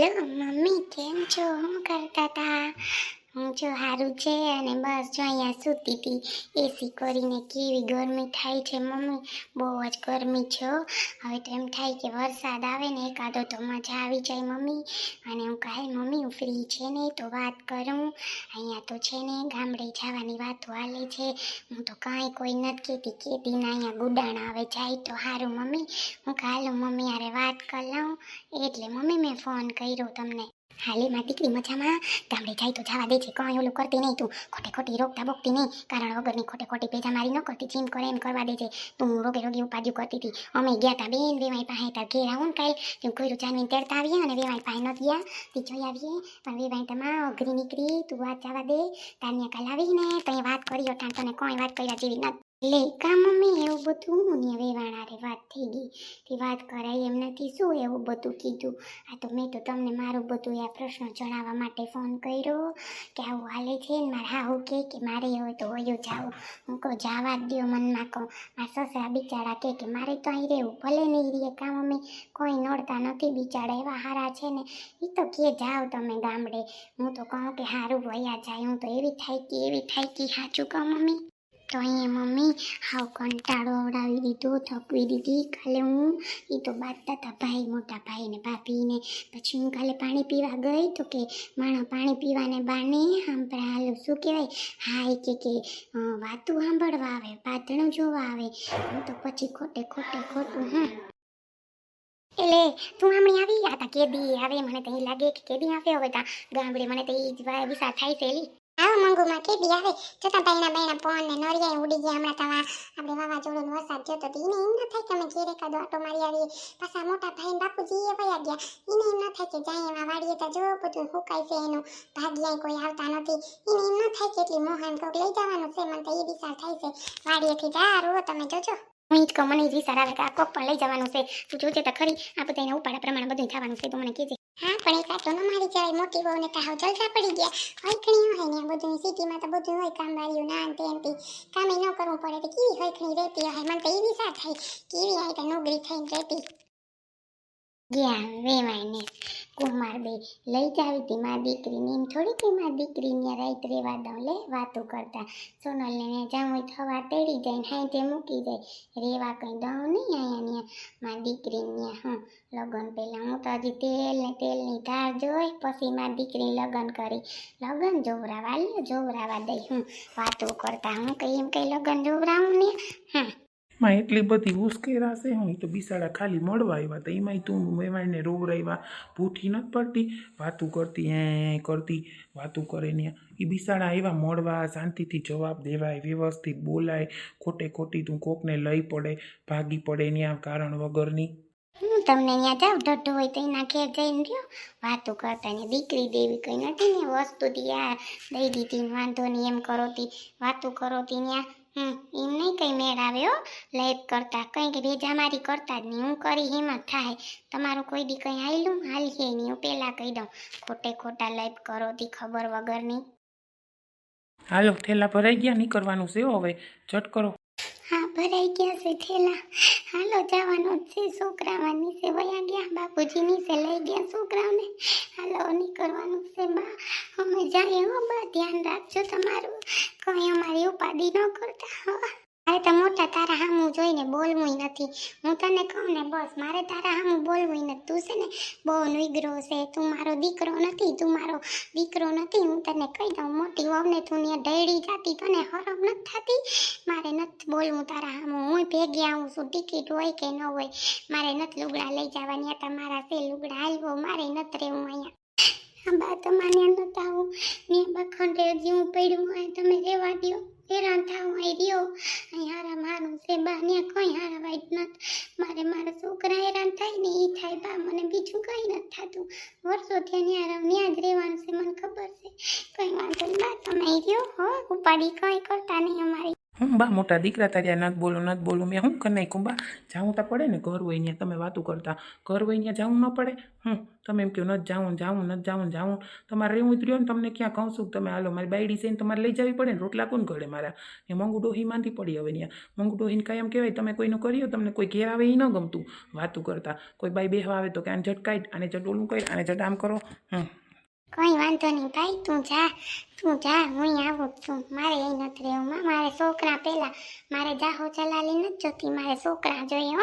Hello mummy કેમ છો શું કરતા હતા હું જો સારું છે અને બસ જો અહીંયા સૂતી હતી એસી કરીને કેવી ગરમી થાય છે મમ્મી? બહુ જ ગરમી છે હવે તો એમ થાય કે વરસાદ આવે ને એકાદો તો મજા આવી જાય મમ્મી. અને હું કાલ મમ્મી, હું ફ્રી છે ને તો વાત કરું. અહીંયા તો છે ને ગામડે જવાની વાતો હાલે છે. હું તો કાંઈ કોઈ નથી કહેતી. કહેતી ને અહીંયા ગુડાણા આવે જાય તો સારું મમ્મી. હું કાલ મમ્મી યારે વાત કરી લઉં. એટલે મમ્મી મેં ફોન કર્યો તમને. હાલે માં દીકરી મજામાં? ગામડે જાય તો જવા દે છે, કંઈ ઓલું કરતી નહીં તું. ખોટે ખોટી રોકતા બોકતી નહીં. કારણ વગરની ખોટે ખોટી પેજા મારી ન કરતી જીમ કરે એમ કરવા દે છે તું રોગે રોગી ઉપાડ્યું કરતી હતી. અમે ગયા તા બેન, વેવાઈ પાસે તાર ઘેર આવું ને કાલ. તું કોઈ જાનવીને તેડતા આવીએ અને વેવાઈ પાસે નથી ગયા. તે જોઈ આવીએ. પણ વેવાઈ તમા અઘરી નીકળી. તું વાત જવા દે. તાનિયા કાલ આવીને તઈ વાત કરી તને કોઈ વાત કર્યા જેવી નથી લે, કા મમ્મી, એવું બધું? હું ને વેવાણા રે, વાત થઈ ગઈ. તે વાત કરાય એમ નથી, શું એવું બધું કીધું? આ તો મેં તો તમને મારું બધું આ પ્રશ્ન જણાવવા માટે ફોન કર્યો કે આવું હાલે છે ને મારે હાવું કે કે મારે હોય તો વયો જાવું. હું કહું, જવા જ દ્યો મનમાં કહું. મારા સસરા બિચારા કે કે મારે તો અહીં રહેવું ભલે નહીં રહે કામ મમ્મી? કોઈ નડતા નથી, બિચારા એવા હારા છે ને. એ તો કે જાઓ તમે ગામડે. હું તો કહું કે સારું વયા જાય. હું તો એવી થાય કે એવી થાય કે સાચું કહું મમ્મી? તો અહીંયા મમ્મી હાવ કંટાળો આવડાવી દીધો થકવી દીધી. કાલે હું એ તો બાંધતા હતા ભાઈ, મોટા ભાઈને ભાભીને પછી હું કાલે પાણી પીવા ગઈ તો કે માણા પાણી પીવાને બાને સાંભળા, હાલો શું કહેવાય? હા એ કે કે વાતું સાંભળવા આવે પાતણું જોવા આવે. હું તો પછી ખોટે ખોટે ખોટું હા એટલે તું હમણાં આવી? આ તા કેદી આવે, મને તો લાગે કે કેદી આવે હવે તા. ગામડે મને તો એ જ વિસા થાય છે એલી. આવો મંગુમાં કેદી આવે? જોતા બૈણા બૈણા પોન ને નરિયા ઉડી ગયા. હમણાં તવા આપણે વાવાઝોડું વરસાદ જોતો તો એને એમ ન થાય કે અમે ઘેર એકાદો આટો મારી આવીએ. પાછા મોટા ભાઈ બાપુજી એ વયા ગયા. એને એમ ન થાય કે જાય એમાં વાડીએ તો જો બધું હુકાય છે, એનું ભાગ્યાય કોઈ આવતા નથી. એને એમ ન થાય કે એટલી મોહન કોક લઈ જવાનું છે, મને તો એ વિચાર થાય છે. વાડીએથી મને જ વિચાર આવે આ કોક પણ લઈ જવાનું છે. તું જોજે તો ખરી. આ બધા એના ઉપાડા પ્રમાણે બધું થવાનું છે, તું મને કહેજે. હા, પણ એક આટો ન મારી જવાય મોટી બહુ ને તો હાવ જલસા પડી ગયા. હૈખણી હોય ને બધું સિટીમાં તો બધું હોય કામવાળીઓ ના ને એમથી કામે ન કરવું પડે તો કેવી હૈખણી રહેતી હોય. મને તો એવી સા થાય, કેવી આ તો નોકરી થઈને રહેતી. ગયા વેવાઈને કુમાર બે લઈ જાવી હતી મારી દીકરીને. એમ થોડી કે મારી દીકરીને રાઈત રેવા દઉં, લે વાતો કરતા. સોનલને ને જાઉં થવા તેડી જાય ને તે મૂકી જાય. રેવા કંઈ દઉં નહીં અહીંયા ને દીકરીને હા, લગ્ન પહેલાં તો તેલ ને તેલની ધાર જોઈ, પછી મારી દીકરી લગ્ન કરી. લગ્ન જોવરાવા લ્યો, જોવરાવા દઈ. હું વાતો કરતા, હું કઈ એમ કઈ લગ્ન જોવરાવું ને? હમમાં એટલી બધી ઉશ્કેરાશે હું તો બિસાડા ખાલી મળવા આવ્યા તો એમાંય તું મેવાઈને રોવરાવ્યા. ભૂઠી નથી પડતી. વાતું કરતી એ કરતી. વાતું કરે ને એ બિસાડા આવ્યા, મળવા, શાંતિથી જવાબ દેવાય, વ્યવસ્થિત બોલાય. ખોટે ખોટી તું કોકને લઈ પડે, ભાગી પડે ત્યાં કારણ વગરની. હું તમને ત્યાં જાઉં ઢઢો હોય તો એના ઘેર જઈને રહ્યો. વાતો કરતા ને દીકરી દેવી કંઈ નથી ને વસ્તુ આ દઈ દીધી વાંધો નહીં, એમ કરો તી. વાતો કરો તી ત્યાં હમ, એમ નહીં કંઈ મેળ આવે હો. લેપ કરતા, કંઈક ભેજામારી કરતા જ નહીં. હું કરી હિંમત થાય. તમારું કોઈ દી કંઈ હાલ્યું? હાલીએ નહીં, હું પહેલાં કહી દઉં. ખોટે ખોટા લાઈફ કરો તી, ખબર વગરની હાલો, થેલા ભરાઈ ગયા, નીકળવાનું છે હવે. ઝટ કરો. ભરાઈ ગયા છે હાલો જવાનું છે છોકરાવા નીચે વયા ગયા, બાપુજી નીચે લઈ ગયા છોકરાઓને. હાલો નીકળવાનું છે, બા. અમે જઈએ હો, બા. ધ્યાન રાખજો તમારું. કોઈ અમારી ઉપાધિ ન કરતા મારે તો મોટા તારા હામું જોઈને બોલવું નથી. હું તને કહું ને, બસ મારે તારા હામું બોલવું નથી. તું છે ને બહુ નિગ્રો છે. તું મારો દીકરો નથી, તું મારો દીકરો નથી. હું તને કહી દઉં, મોટી વહુને તું ને ઢળી જાતી, તને હરમ નથી થતી? મારે નથી બોલવું તારા હામું. હું ભેગી આવું છું, ટિકિટ હોય કે ન હોય. મારે નથી લુગડા લઈ જવાની આ તમારા છે લુગડા હાલવો મારે નથી રહેવું અહીંયા. આ બા તમારે નથી આવું. ને બખંડે હું પડ્યું હોય, તમે રહેવા દ્યો. હેરાન થાવ અહીં હારા મારું છે બા કોઈ હારા વાઈટ નથી. મારે મારા છોકરા હેરાન થાય ને એ થાય, બા મને બીજું કંઈ નથી થતું. વર્ષોથી ત્યાં ત્યાં જ રહેવાનું છે, મને ખબર છે. કંઈ વાંધો નહીં, બા, તમે રહ્યો હો. ઉપાડી કંઈ કરતા નહીં અમારી હું બા, મોટા દીકરા તાર્યા નથી બોલું નથી બોલું. મેં હું કરી નાખ્યું બા જાવું તો પડે ને ઘર હોય ત્યાં તમે વાતું કરતા. ઘર હોય ત્યાં જવું ન પડે? હું તમે એમ કહો, નથી જાઉં જાઉં નથી જાઉં જાઉં તમારે રહેવું ઉતર્યો ને તમને ક્યાં કહું છું? તમે હાલો, મારી બાયડી છે ને તમારે લઈ જવી પડે ને? રોટલા કોણ ઘડે મારા? એ મંગુ ડોહી પડી હવે ત્યાં મંગુ ડોહીને કાંઈ એમ કહેવાય, તમે કોઈનું કર્યો? તમને કોઈ ઘેર આવે એ ન ગમતું. વાતું કરતા. કોઈ બાઈ બેહવા આવે તો કે આને ઝટકાઈ આને ઝટ ઓલું કરી, આને ઝટ આમ કરો. હમ. કઈ વાંધો નહીં ભાઈ, તું જા તું જા, હું આવું છું. મારે એ નથી રહેવું. મારે છોકરા પહેલાં, મારે જાહો ચલાલી નથી જોતી. મારે છોકરા જોઈએ, હો.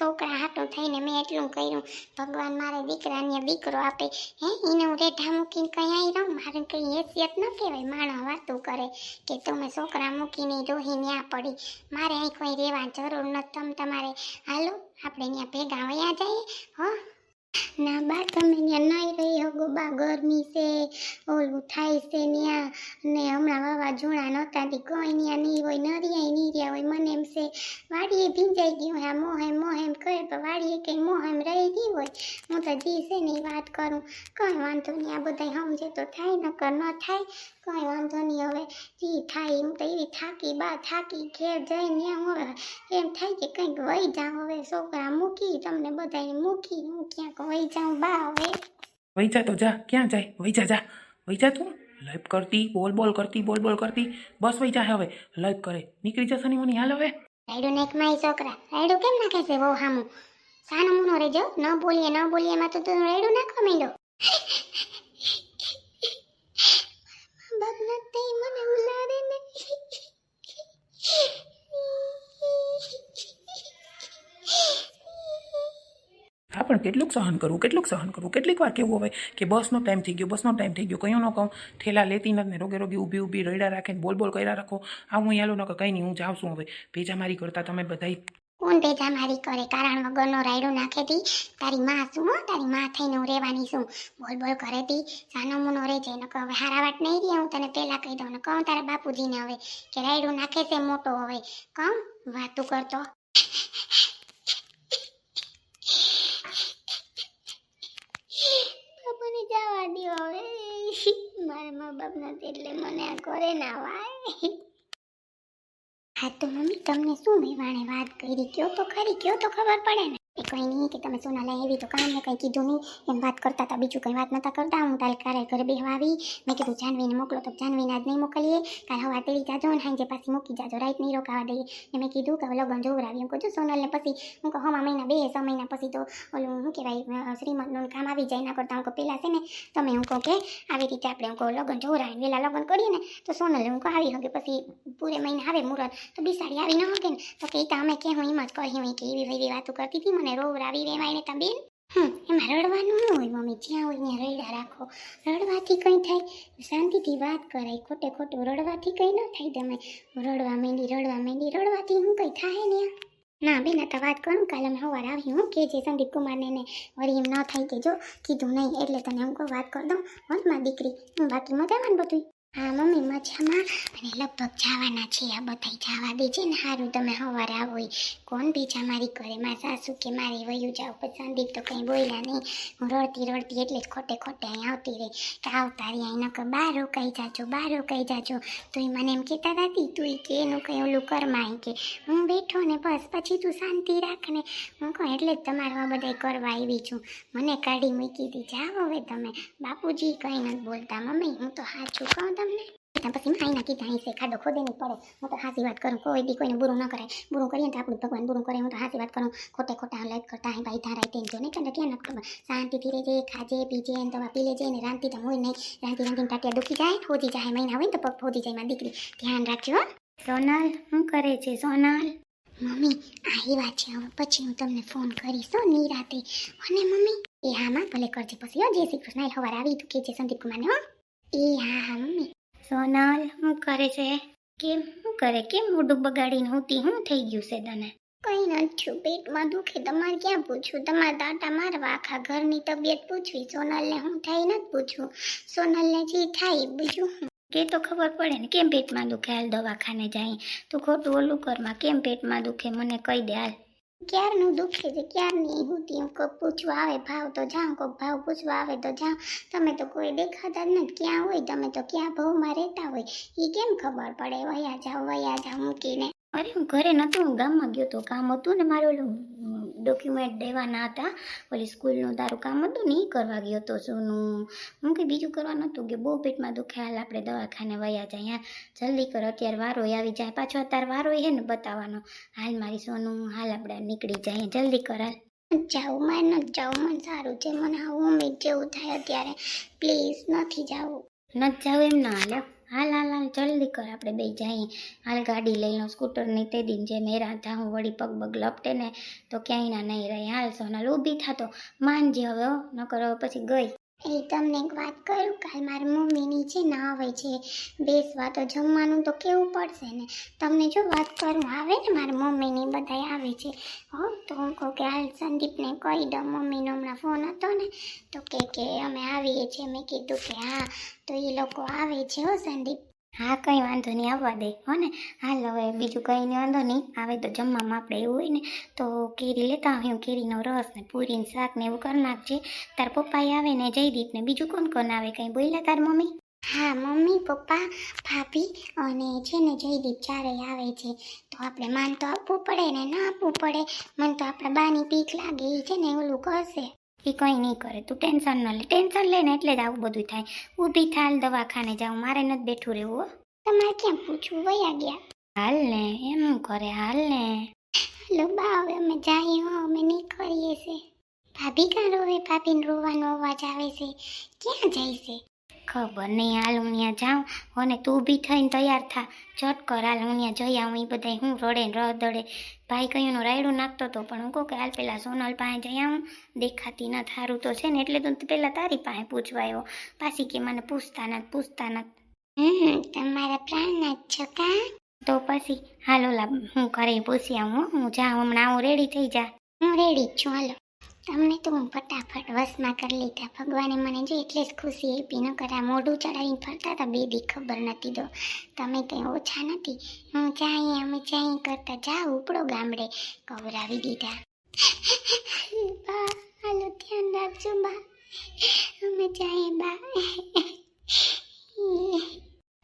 છોકરા હાટું થઈને મેં એટલું કર્યું. ભગવાન મારે દીકરાને દીકરો આપે. હે, એને હું રેઢા મૂકીને કંઈ આવી રહું? મારે કંઈ હેસિયત ન કહેવાય. માણસ વાતું કરે કે તમે છોકરા મૂકીને રોહી ન્યા પડી. મારે અહીં કોઈ રહેવા જરૂર નથી. તમ તમારે, હાલો, આપણે ત્યાં ભેગા વયા જઈએ, હો. ના બા, તમે ત્યાં નહીં હગો ગરમી છે, ઓલું થાય છે ત્યાં. ને હમણાં વાવાઝોડા નહોતા તી કોઈ ત્યાં નહીં હોય નરિયાય નહીં રહ્યા હોય, મને એમ છે, વાડીએ ભીંજાઈ ગયું હા મોહેમ મોહેમ કરે, પણ વાડીએ કંઈ મોહેમ રહી ગઈ હોય. હું તો જી છે ને વાત કરું. કંઈ વાંધો નહીં, આ બધા સમજે તો થાય, નકર ન થાય. કંઈ વાંધો નહીં હવે, જી થાય હું તો એવી થાકી બા, થાકી ઘેર જઈને હું હવે એમ થાય કે કંઈક વહી જાઉં. હવે છોકરા મૂકી, તમને બધાને મૂકી, હું ક્યાંક વહી જાઉં બા હવે. વહી જા તો જા, ક્યાં જાય? વહી જા. જા વહી જા તું લાઈફ કરતી, બોલ બોલ કરતી, બોલ બોલ કરતી. બસ વહી જા હવે લાઈફ કરે. નીકળી જશે ની મની હાલ હવે? રાયડું નેક મારી છોકરા. રાયડું કેમ નાખે છે બહુ હામો? સાનો મુનો રેજો, ન બોલીએ ન બોલીએ, એમાં તો તું રાયડું નાખવા માંડ્યો. બાપ નથી, મને ઉલાડે ને. હા, પણ કેટલુંક સહન કરવું, કેટલુંક સહન કરવું. કેટલીક વાર કેવું હોય કે બસનો ટાઈમ થઈ ગયો, બસનો ટાઈમ થઈ ગયો, કયો ન કહું ઠેલા લેતી નથી ને રોગે રોગે ઊભી ઊભી રડ્યા રાખે ને બોલ બોલ કર્યા રાખો. આ હું યાલો ન કે કંઈ નહીં, હું જાઉં છું હવે. ભેજા મારી કરતા તમે બધાય. કોણ ભેજા મારી કરે? કારણ વગરનો રાયડું નાખે તી. તારી માં શું તારી માં થઈને હું રહેવાની શું બોલ બોલ કરે તી. સાનો મુનો રે છે નકો હવે હારા વાત નહીં રહી હું તને પહેલાં કહી દઉં. ને કહું તારા બાપુજીને હવે કે રાયડું નાખે છે મોટો હવે. કહું વાતું કરતો જવા હવે મારા મા બાપ નથી એટલે મને આ કરે ના વાય. હા, તો મમ્મી, તમને શું મેવાણે વાત કરી? કયો તો ખરી, કયો તો ખબર પડે ને? એ કંઈ નહીં કે તમે સોના લઈ આવી તો કામ ને કંઈ કીધું નહીં. એમ વાત કરતા હતા બીજું કંઈ વાત નતા કરતા. હું તારે કારે ઘરે બેહવા આવી? મેં કીધું, જાનવીને મોકલો તો જાનવીને આજ નહીં મોકલીએ. કાલ હવા તેડી જાજો ને હાંજે પાછી મૂકી જાજો, રાઈટ નહીં રોકાવા દઈએ. ને મેં કીધું કે લગન જોવરાવી હું કહું સોનલને પછી હું કહું હમા મહિના બે, છ મહિના પછી તો ઓલું શું કહેવાય શ્રીમંતનું કામ આવી જાય એના કરતાં. હું કહું પહેલાં છે ને, તમે હું કહું કે આવી રીતે આપણે હું કહું લગન જોવરાવીને વહેલા લગન કરીએ ને, તો સોનલ હું કહું, આવી શકે પછી પૂરે મહિને આવે મુરત. તો બિસાડી આવી ન હકે ને. તો કે ઈ તો અમે કે હું એમ જ કહી કે એવી એવી વાતો કરતી હતી મને. રોવરાવી વેવાઈને તા બેન હમ, એમાં રડવાનું ન હોય, મમ્મી. જ્યાં હોય ત્યાં રડ્યા રાખો. રડવાથી કંઈ થાય? શાંતિથી વાત કરાય. ખોટે ખોટું રડવાથી કંઈ ન થાય તમે રડવા માંડી રડવા માંડી, રડવાથી હું કંઈ થાય ને ના, બેન તો વાત કરું કાલે અમે સવાર આવી હું. કે જે સંદીપ કુમારને ને વળી એમ ન થાય કે જો, કીધું નહીં, એટલે તને હું કોઈ વાત કરી દઉં. વંશમાં દીકરી. હું બાકી મજામાં ને બધું હા, મમ્મી, મજામાં? અને લગભગ જવાના છે, આ બધાય જવા દેજે ને સારું તમે સવારે આવો. કોણ બીજા મારી ઘરે? મારા સાસુ કે મારે વયું જાવ? સંદીપ તો કંઈ બોલ્યા નહીં. હું રડતી રડતી એટલે જ ખોટે ખોટે અહીં આવતી રહી. કે આવતા રહી અહીં નકર બહાર રોકાઈ જાજો બહાર રોકાઈ જાજો. તો એ મને એમ કહેતા હતી, તું કે એનું કંઈ ઓલું કરમાય કે. હું બેઠો ને બસ, પછી તું શાંતિ રાખ ને. હું કહું, એટલે જ તમારું આ બધાય કરવા આવી છું. મને કાઢી મૂકી હતી જાઓ હવે તમે. બાપુજી કંઈ નથી બોલતા, મમ્મી, હું તો સાચું કહું તમને પછી આઈના નાખી જાય છે ખાડો ખોદે નહીં પડે. હું તો હાસી વાત કરું કોઈ બી કોઈને બુરું ન કરાય. બુરું કરીએ તો આપણું ભગવાન બુરું કરે હું તો હાસી વાત કરું. ખોટે ખોટા લાઈક કરતા હે ભાઈ ધારાય તેમ જો. નહીં કે ક્યાં નથી ખબર શાંતિથી રહેજે ખાજે પીજે ને દવા પી લેજે ને રાંતી તો હોય નહીં. રાંતી રાંધીને ટાટિયા દુખી જાય ફોજી જાય મહિના હોય ને તો પગ ફોજી જાય મારી દીકરી. ધ્યાન રાખજો. સોનલ શું કરે છે સોનલ? મમ્મી આવ્યા છે હવે. પછી હું તમને ફોન કરીશ હો નિરાતે. અને મમ્મી એ હા માં ભલે કરજે. પછી હો જય શ્રી કૃષ્ણ. હવાર આવી તું કે છે સંદીપ કુમારને હો. એ હા હા મમ્મી. સોનલ શું કરે છે? કેમ શું કરે? કેમ મોઢું બગાડીને હોતી? શું થઈ ગયું છે તને? કઈ નથી પેટમાં દુખે. તમારે ક્યાં પૂછવું? તમારે દાંટા મારવા આખા ઘરની તબિયત પૂછવી. સોનલને હું થાય નથી પૂછવું. સોનલને જે થાય બીજું હું. કે તો ખબર પડે ને કેમ પેટમાં દુખે? હાલ દવાખાને જાય. તું ખોટું ઓલું કરમાં કેમ પેટમાં દુખે? મને કહી દે હાલ. ક્યારનું દુખે છે ક્યારની હુતી હું કોઈક પૂછવા આવે ભાવ તો જાઉં કોઈક ભાવ પૂછવા આવે તો જાઉં. તમે તો કોઈ દેખાતા જ નથી, ક્યાં હોય, તમે તો ક્યાં ભાવમાં રહેતા હોય. એ કેમ ખબર પડે? વયા જાઓ વયા જાઓ મૂકીને. અરે હું ઘરે નહોતું, હું ગામમાં ગયો તો કામ હતું ને મારું ડોક્યુમેન્ટ દેવાના હતા. ઓલી સ્કૂલનું તારું કામ હતું ને એ કરવા ગયો તો સોનું. હું કંઈ બીજું કરવાનું હતું કે બહુ પેટમાં દુખે હાલ આપણે દવાખાને વયા જાય. જલ્દી કરો. અત્યારે વારો આવી જાય. પાછો અત્યારે વારો હે ને બતાવવાનો. હાલ મારી સોનું. હાલ આપણે નીકળી જાય જલ્દી કરાલ જાઉં મારે નથી જાઉં મને સારું છે. મને આવું ઉમેદ જેવું થાય અત્યારે. પ્લીઝ નથી જાવું. નથી જાવું એમ ના હાલ. હાલ હાલ હાલ, જલ્દી કર, આપણે બે જઈએ. હાલ ગાડી લઈ લઉં સ્કૂટરની તે દિન જે મેરા હું વળી પગ પગ લપટે ને તો ક્યાંય ના નહીં રહી. હાલ સોનલ ઊભી થતો. માનજે હવે નકર હવે પછી ગઈ. એ તમને એક વાત કરું, કાલ મારી મમ્મીની છે ને આવે છે બેસવા તો જમવાનું તો કેવું પડશે ને? તમને જો વાત કરું, આવે ને મારી મમ્મીની બધા આવે છે. હો, તો હું કહું કે હાલ સંદીપને કહી દઉં, મમ્મીનો હમણાં ફોન હતો ને, તો કે કે અમે આવીએ છીએ. મેં કીધું કે હા, તો એ લોકો આવે છે હો સંદીપ. હા, કંઈ વાંધો નહીં, આવવા દે. હો ને? હાલ હવે બીજું કંઈ નહીં વાંધો નહીં. આવે તો જમવામાં આપણે એવું હોય ને, તો કેરી લેતા આવ્યું કેરીનો રસ ને પૂરીને શાક ને એવું કરી નાખજે. તાર પપ્પાએ આવે ને જયદીપ ને બીજું કોણ કોણ આવે? કંઈ બોલ્યા તાર મમ્મી? હા, મમ્મી, પપ્પા, ભાભી અને છે ને જયદીપ ચારેય આવે છે. તો આપણે માન તો આપવું પડે ને, ના આપવું પડે. મને તો આપણા બાની પીક લાગે. એ છે ને ઓલું કરશે એ કંઈ નહીં કરે. તું ટેન્શન ન લે. ટેન્શન લે ને એટલે જ આવું બધું થાય. ઊભી થાલ દવાખાને જાઉં મારે નથી બેઠું રહેવું હો. તમારે ક્યાં પૂછવું? વયા ગયા. હાલ ને. એમ કરે? હાલ ને. લો બા હવે અમે જઈએ હો. અમે નીકળીએ છે ભાભી કાં રોવે? ભાભીને રોવાનો અવાજ આવે છે. ક્યાં જાય છે? ખબર નહીં હાલ હું ત્યાં જાઉં અને તું ઊભી થઈને તૈયાર થા. ચટ કર હાલ હું ત્યાં જઈ આવું એ બધા હું રડે ને રદડે ભાઈ કયું રાયડું નાખતો હતો પણ હું કહું કે હાલ પેલા સોનલ પાસે જઈ આવું. દેખાતી ન થારું તો છે ને એટલે તો પેલા તારી પાસે પૂછવા આવ્યો. પાછી કે મને પૂછતા નથી પૂછતા નથી. હમ તમારા પ્રાણના જ છો કા? તો પછી હાલો લા હું ઘરે પૂછી આવું હો. હું જા હમણાં હું રેડી થઈ જા. હું રેડી છું હાલો. તમને તો હું ફટાફટ વસમાં કરી લીધા. ભગવાને મને જો એટલે જ ખુશી આપી ન કરા મોઢું ચડાવીને ફરતા હતા બે દી ખબર નથી દો તમે કંઈ ઓછા નથી. હું ચાઈ અમે ચાઈ કરતા. જા ઉપડો ગામડે. કવરાવી દીધા. બા, હાલો ધ્યાન રાખજો, બા. અમે ચાઈ બા.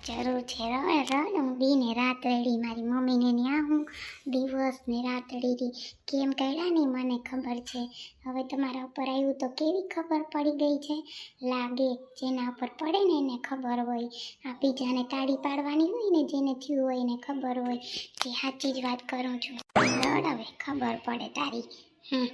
જરૂર છે ર રડ. હું બીને રાત રેડી, મારી મમ્મીને દિવસ ને રાત કેમ કર્યા નહીં મને ખબર છે. હવે તમારા ઉપર આવ્યું તો કેવી ખબર પડી ગઈ છે? લાગે જેના ઉપર પડે ને એને ખબર હોય. આ બીજાને તાળી પાડવાની હોય ને જેને થયું હોય એને ખબર હોય. કે સાચી જ વાત કરું છું. લડ હવે, ખબર પડે તારી. હમ.